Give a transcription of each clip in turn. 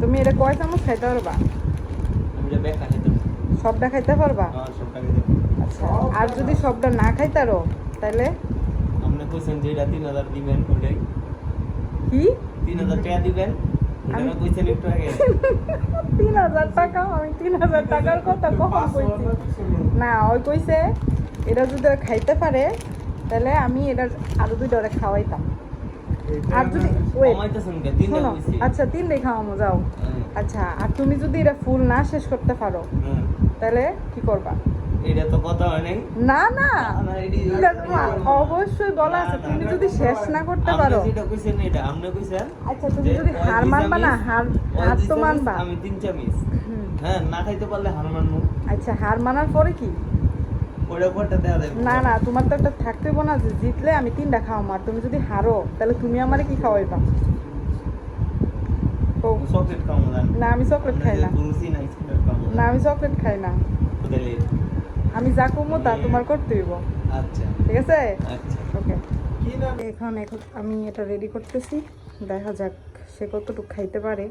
তুমি এটা কয় চামচ খাইতে পারবা? সবটা খাইতে পারবা? খেতে আচ্ছা আর যদি সবটা না খাইতারো তাহলে? আপনি কইছেন যে এটা তিন হাজার দিবেন ওটাই। কি? তিন হাজার টাকা দিবেন? আমি- কইছেন একটু আগে। তিন হাজার টাকা? আমি তিন হাজার টাকার কথা কখন কইছি। না ওই কইছে এটা যদি খাইতে পারে তাহলে আমি এটা আরও দুই ওরা খাওয়াইতাম। আর যদি আচ্ছা তিনটাই খাওয়ামো যাও। হ্যাঁ, আচ্ছা আর তুমি যদি এটা ফুল না শেষ করতে পারো হ্যাঁ। তাহলে কি করবা? এটা তো কথা হয় নাই। না না। অবশ্যই বলা আছে। তুমি যদি শেষ না করতে পারো যেটা কইছেন এটা আপনি কইছেন আচ্ছা তুমি যদি হার মানবা না হার হার তো মানবা। আমি তিন চামিচ হ্যাঁ না খাইতে পারলে হার মানবো। আচ্ছা হার মানার পরে কি ওটা পরটা দেওয়া যাবে না না তোমার তো একটা থাকতে না যে জিতলে আমি তিনটা খাওয়াম আর তুমি যদি হারো তাহলে তুমি আমারে কি খাওয়াইবা? না আমি চকলেট খাই না। না আমি চকলেট খাই না। আমি যা কমো তা তোমার করতে হইব। আচ্ছা। ঠিক আছে? আচ্ছা। ওকে। এখন এখন আমি এটা রেডি করতেছি। দেখা যাক সে কতটুকু খাইতে পারে।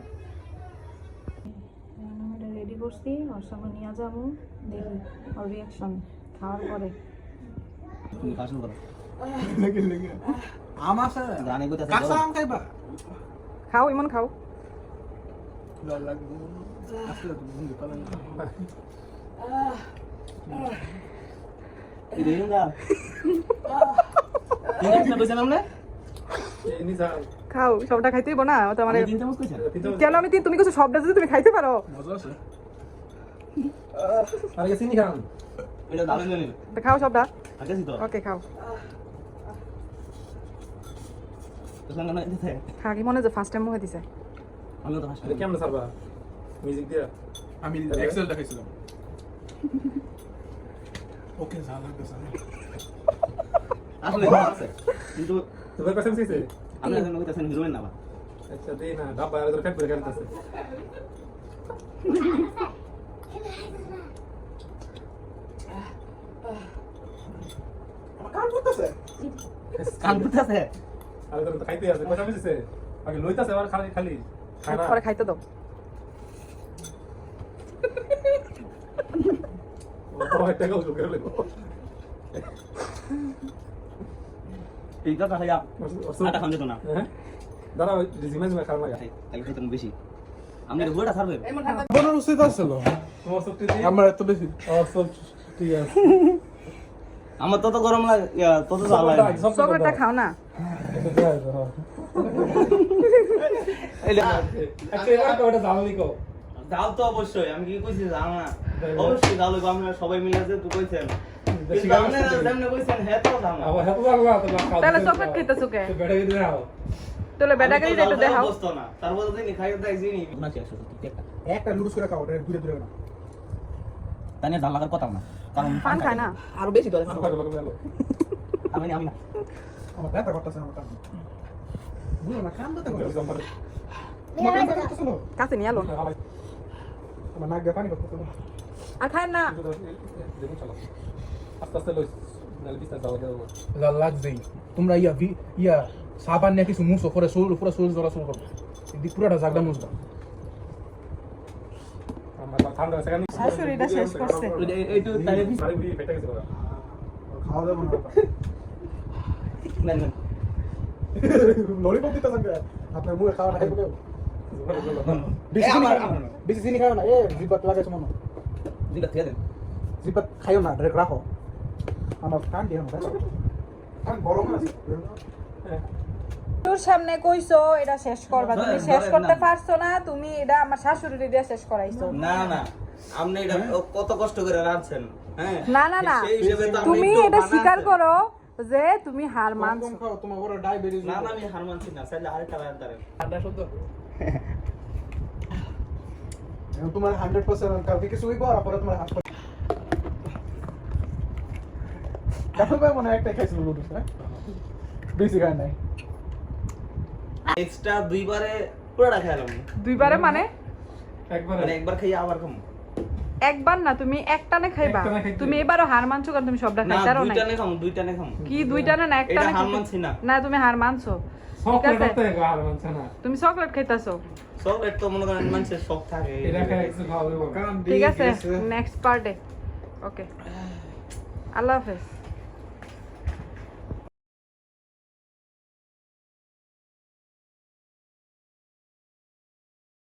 রেডি করছি ওর সঙ্গে নিয়ে যাব। দেখি ওর রিয়াকশন খাও ইমন খাও। খাও সবটা খাইতে না তো কেন আমি তুমি কিছু সবটা যদি তুমি খাইতে পারো? চিনি এটা নেই তো খাও সবটা? আগে তো। ওকে খাও। তো সঙ্গে না দিতে। খা কি মনে যে ফার্স্ট টাইম মুখে দিছে। আমি তো হাসি এটা কেমন সারবা মিউজিক দিয়া? আমি এক্সেল দেখাইছিলাম। ওকে যা লাগতেছে আসলে আছে। কিন্তু তোমার কাছে মিশিছে আমি এখন কইতাছেন হিরোইন না আচ্ছা দেই না ডাব্বা আর ফেট করে কাটতেছে। কান করতেছে আর তো খাইতে আছে। কথা আগে লইতাছে আর খালি খালি। পরে দাও। আছে হ্যাঁ আমার এত বেশি। ঠিক আছে। আমার তত গরম লাগে তত জ্বালা লাগে সব চকলেটটা খাও না। আচ্ছা কো যাও তো অবশ্যই আমি কি কইছি যাও না? অবশ্যই যাও লাগবে আপনারা সবাই মিলে যে তুই কইছেন। হ্যাঁ না। খাও তাহলে চকলেট কে? দাও। তাহলে তো একটু দেখাও। না। তারপর খাইতে দেখছি নি না লুডুস করে খাও ঘুরে ঘুরে না। তানে জাল লাগার কথা না। কারণ পান খায় না। আরও বেশি গেল আমি আমি না। আমার ব্যথা করতেছে আমার কাম বুঝলো না কাম ব্যথা করতেছে। আমার কাছে নিয়ে আলো আমার নাক দিয়ে পানি করতেছিল আর খায় না। আস্তে আস্তে লই নালে বিস্তার যাওয়া যাবে তোমরা ইয়া ইয়া সাবান নিয়ে কিছু মুছো করে শরীর পুরো শরীর জ্বলা শুরু করবে পুরোটা জাগদা মুছবা আমার ঠান্ডা আছে কেন শাশুড়িটা শেষ করছে মারি বুড়ি ফেটে গেছে খাওয়া যাবে না না ললিপপ দিতে থাকবে আপনার মুখে খাওয়া না এ, জিব্বাত লাগাইছো মনে দিলা খেয়ে দেন খাইও না ডাইরেক্ট রাখো আমার কান দিয়ে গরম আছে তোর সামনে কইছো এটা শেষ করবা। তুমি শেষ করতে পারছ না তুমি এটা আমার শাশুড়ি দিয়ে শেষ করাইছো। না না আপনি এটা কত কষ্ট করে রাঁধছেন হ্যাঁ? না না না। তুমি এটা স্বীকার করো যে তুমি হার মানছো। তোমার বড় ডায়াবেটিস না না আমি হার মানছি না চাইলে আরেকটা রাঁধতে পারেন ঠান্ডা শুদ্ধ। এখন তোমার হান্ড্রেড পার্সেন্ট কালকে কিছু হইব আর পরে তোমার হাসপাতাল কাপড় ভাই মনে হয় একটাই খাইছিল লুডুস হ্যাঁ? বেশি খায় নাই। এক্সট্রা দুইবারে পুরোটা খেলাম দুইবারে মানে? একবার। মানে একবার খাইয়ে আবার খাম। একবার না তুমি একটানে খাইবা। তুমি এবারও হার মানছো কারণ তুমি সবটা না খাইতারও নাই। দুইটানে খাম দুইটানে খাম। কি দুইটানে না একটানে হার মানছি না। না তুমি হার মানছো। না। তুমি চকলেট খাইতাছো। চকলেট তো মনে করেন মানুষের শখ থাকে। খাই ঠিক আছে নেক্সট পার্টে ওকে আল্লাহ হাফেজ।